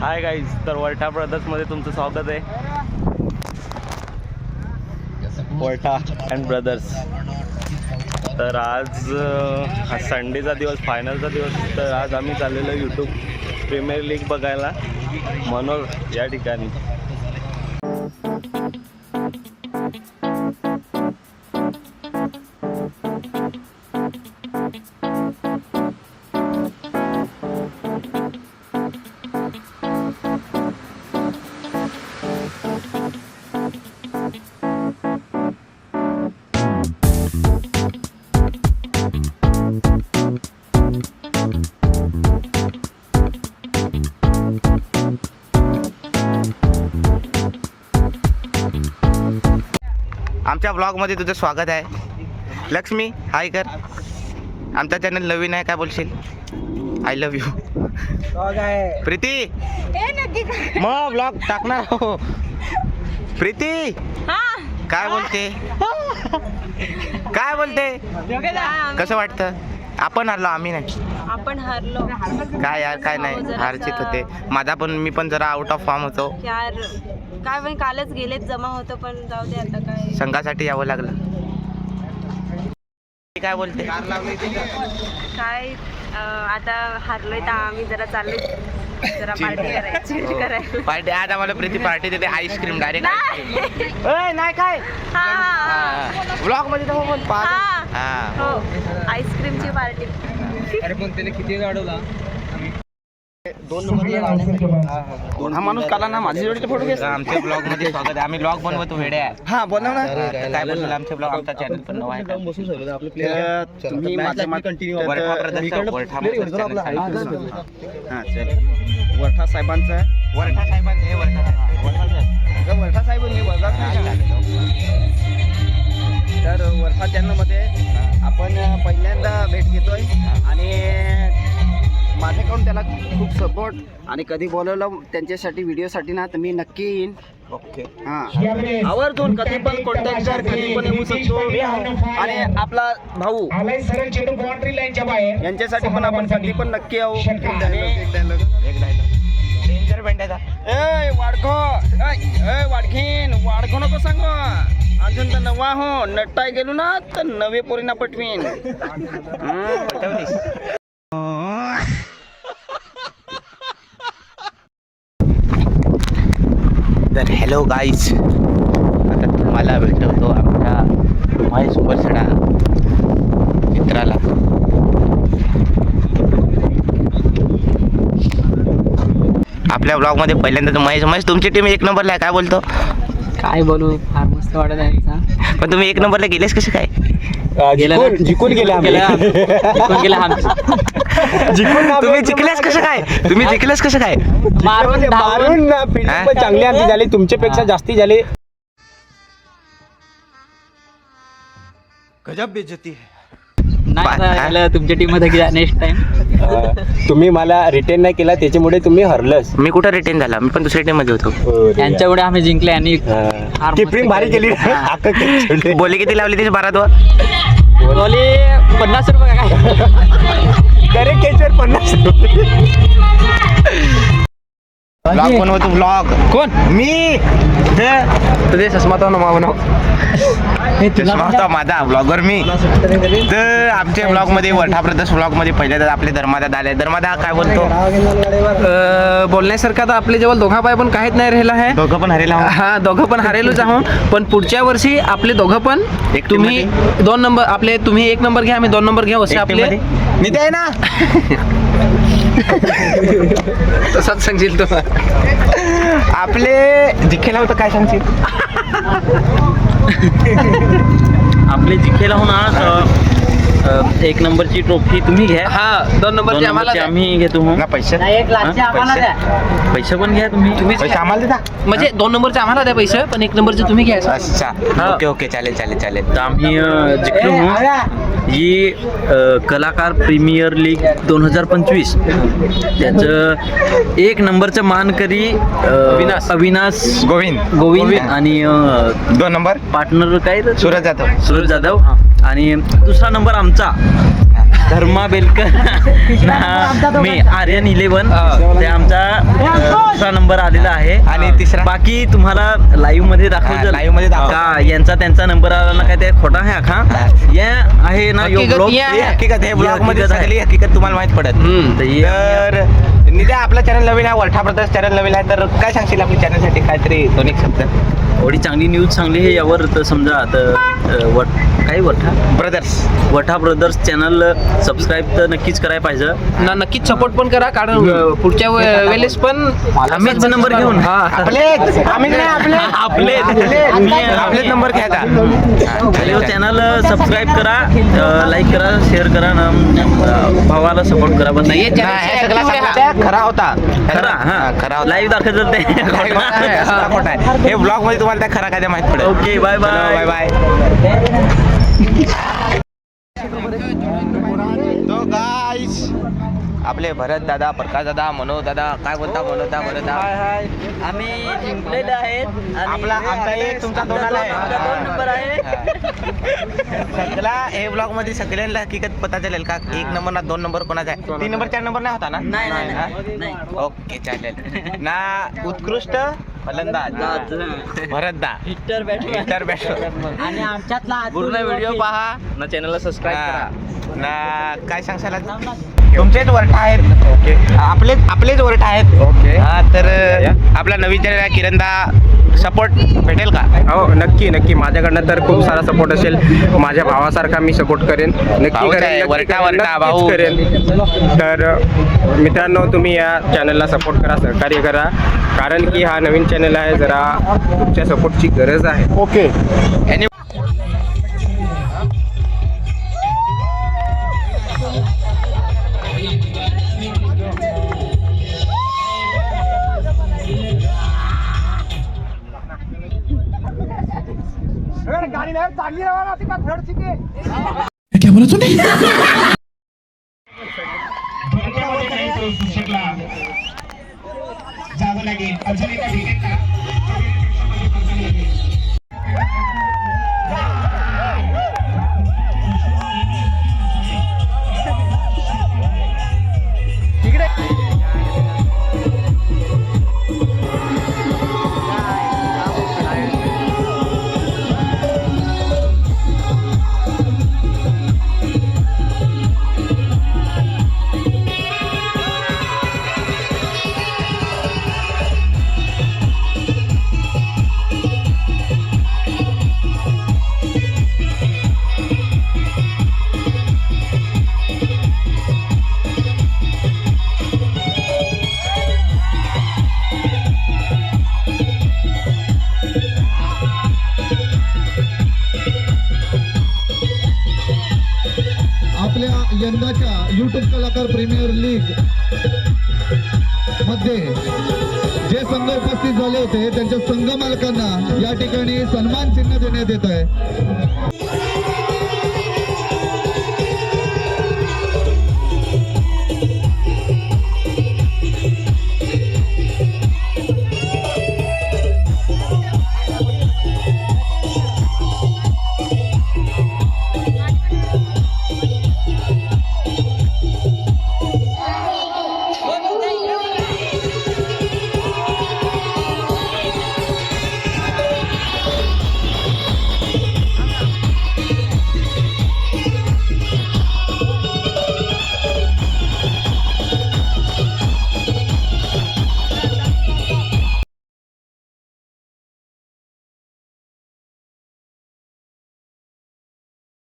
Hi guys तर वर्ठा ब्रदर्समध्ये तुमचं स्वागत आहे. वर्ठा अँड ब्रदर्स तर आज हा संडेचा दिवस फायनलचा दिवस तर आज आम्ही चाललेलो यूट्यूब प्रीमियर लीग बघायला. मनोर या ठिकाणी. आमच्या ब्लॉगमध्ये तुझं स्वागत आहे. लक्ष्मी हाय कर. आमचा चॅनल नवीन आहे काय बोलशील? I love you Preeti! मग ब्लॉग टाकणार हो प्रीती! काय बोलते? काय बोलते? कसं वाटतं? आपण हरलो आम्ही नाही. आपण हरलो. काय यार काय नाही. हारचित होते. माझा पण मी पण जरा आउट ऑफ फॉर्म होतो. यार काय माहिती कालच गेलेत जमा होतं पण जाऊ दे आता काय. संघासाठी यावं लागलं. काय बोलते? काय अं, आता हरलोय तर आम्ही जरा चाललोय. जरा पार्टी करायची करायला. पार्टी आज आम्हाला प्रीती पार्टी देते आईस्क्रीम डायरेक्ट नाही. नाही काय? हा, हा, ब्लॉगमध्ये तर बोल हा. हा. हा. हो आईस्क्रीमची पार्टी हा माणूस काला ना माझी जोडीचे फोटो तर आमच्या ब्लॉगमध्ये स्वागत आहे. आम्ही ब्लॉग बनवतो वेडे आहे हा बोला ना. काय ब्लॉग आमचा चॅनल पण नाव आहे. तुम्ही माझ्या वरठा वरठा. हा चल. वर्ठा साहेबांचं वरठा हे वरठा साहेब. वर्ठा साहेबांनी वर्धा तर चॅनलमध्ये आपण पहिल्यांदा भेट घेतोय. आणि माझ्याकडून त्याला खूप सपोर्ट आणि कधी बोलवलं त्यांच्यासाठी व्हिडिओसाठी ना तर मी नक्की येईन. ओके हां. आवर्जून कधी पण कॉन्टॅक्ट कर कधी पण येऊ शकतो. आणि आपला भाऊ. यांच्यासाठी पण आपण कधी पण नक्की येऊ ए वाडखो. ए वाडखीन वाडखो नको सांग. अजून तर नवा हो. नट्टाय गेलो ना तर नवे पोरीना पटवीन हं. ठेवलीस तर हॅलो गाईज आता तुम्हाला भेटवतो आमच्या महेश सुपरसडा मित्राला. आपल्या ब्लॉगमध्ये पहिल्यांदा तर महेश महेश तुमची टीम एक नंबरला आहे काय बोलतो? काय बोलू फार मस्त वाटत आहे. पण तुम्ही एक नंबरला गेलेस कसे काय? जिंकून गेले. तुम्ही जिंकलेस कसं काय? तुम्ही जिंकलेस कसं काय? मारून मारून ना हा? पण चांगली आमची झाली तुमच्यापेक्षा जास्ती झाली. गजब बेजती नाही बा- आता गेलं तुमच्या टीममध्ये नेक्स्ट टाइम तुम्ही मला रिटेन नाही केला त्याच्यामुळे तुम्ही हरलस. मी कुठं रिटेन झाला? मी पण दुसऱ्या टीममध्ये होतो यांच्यामुळे आम्ही जिंकले आणि फार किपरिंग भारी केली. हा. बोली किती लावली त्याची बारात बोली. पन्नास रुपये का काय? डायरेक्ट कॅचर पन्नास ब्लॉग बनवतो ब्लॉग कोण? मी. तुझे चष्माचा नाव. बनव चष्मा होता माझा ब्लॉगर मी. तर आमच्या ब्लॉगमध्ये वर्ठा प्रदेश ब्लॉगमध्ये पहिल्यांदा आपले धर्मादाद आले. धर्मादा काय बोलतो? बोलण्यासारखं आता आपले जवळ दोघा पाय पण काहीच नाही राहिलं आहे. दोघं पण हरेला आहोत. हा दोघं पण हारेलोच आहो पण पुढच्या वर्षी आपले दोघं पण एक तुम्ही दोन नंबर आपले तुम्ही एक नंबर घ्या आम्ही दोन नंबर घ्या असे आपले? मी ते आहे ना तसाच सांगशील तो. आपले जिंकेला होतं काय सांगशील? आपले जिंकेला होणार एक नंबरची ट्रॉफी तुम्ही घ्या. हा दोन नंबरची आम्हाला द्या. आम्ही घेतो. ना पैसे? पैसे? पण घ्या तुम्ही. पैसे आम्हाला देता म्हणजे दोन नंबरचे आम्हाला द्या पैसे पण एक नंबरचे तुम्ही घ्यायचं अच्छा. ओके ओके चालेल चालेल चालेल. तर आम्ही अ, जिंकलो हूं. ही अ, कलाकार प्रीमियर लीग दोन हजार पंचवीस. त्याचं एक नंबरचं मानकरी अ, अविनाश. अविनाश गोविंद. गोविंद आणि अ, दोन नंबर. पार्टनर काय? रे? सूरज जाधव. सूरज जाधव. आणि दुसरा नंबर आमचा. धर्मा बेलकर. मी आर्यन इलेवन ते आमचा दुसरा नंबर आलेला आहे. आणि तिसरा? बाकी तुम्हाला लाईव्हमध्ये दाखवतो. हा, live मध्ये दाखव. का यांचा त्यांचा नंबर आला ना काय ते खोटा आहे आखा या आहे ना हकीकत ही हकीकत ब्लॉगमध्ये. सगळी हकीकत तुम्हाला माहीत पडत. तर ये- तर नित्या आपलं चॅनल नवीन आहे वरठा ब्रदर्स चॅनल नवीन आहे तर काय सांगशील आपल्या चॅनलसाठी? काहीतरी दोन एक शब्द. एवढी चांगली न्यूज चांगली आहे यावर तर समजा आता वट काय Vatha brothers Vatha brothers channel subscribe तर नक्कीच करायला पाहिजे. ना नक्कीच सपोर्ट पण करा कारण पुढच्या वे- वेळेस पण आम्हीच नंबर घेऊन. हा. आपले आम्ही नाही आपले. आपले. आपलेच. नंबर घ्यायचा चॅनल सबस्क्राईब करा लाईक करा शेअर करा ना अ, भावाला सपोर्ट करा. बस नाही, हे सगळं. सांगतोय, खरा होता. खरा हा. खरा होता. लाईव्ह दाखवत ते Live आहे, हा, खोटा आहे. हे ब्लॉगमध्ये तुम्हाला त्या खरा काय माहीत पडेल. Okay bye bye bye bye आपले भरत दादा प्रकाश दादा मनोज दादा काय बोलता मनोज दादा भरत दादा आम्ही जिंकलेले आहेत आपला आमचा एक तुमचा दोन आला दोन नंबर आहे. सगळा हे ब्लॉगमध्ये सगळ्यांना हकीकत पता चलेल का? एक नंबर ना दोन नंबर कोणाचा आहे? तीन नंबर चार नंबर नाही होता ना. ओके चालेल. ना उत्कृष्ट फलंदाज. भरतदा हिटर आणि आमच्यातला पूर्ण व्हिडिओ पहा. ना चॅनलला सबस्क्राईब. करा. ना काय सांगशाल? तुमचेच वरठा आहेत. ओके आपलेच आपलेच वरठा आहेत. ओके हा तर आपला नवीन चॅनल आहे किरणदा. सपोर्ट भेटेल का? हो नक्की नक्की. माझ्याकडनं तर खूप सारा सपोर्ट असेल. माझ्या भावासारखा मी सपोर्ट करेन. नक्की भाऊच आहे, करेन नक्की वरटा करेन, वरटा नक्कीच भाऊ. करेन. तर मित्रांनो तुम्ही या चॅनलला सपोर्ट करा सहकार्य करा. कारण की हा नवीन चॅनल आहे. जरा तुमच्या सपोर्टची गरज आहे. ओके Any- आपल्या युट्यूब प्रीमियर लीगमध्ये जे संघ उपस्थित झाले होते त्यांच्या संघ मालकांना या ठिकाणी सन्मान चिन्ह देण्यात येत आहे.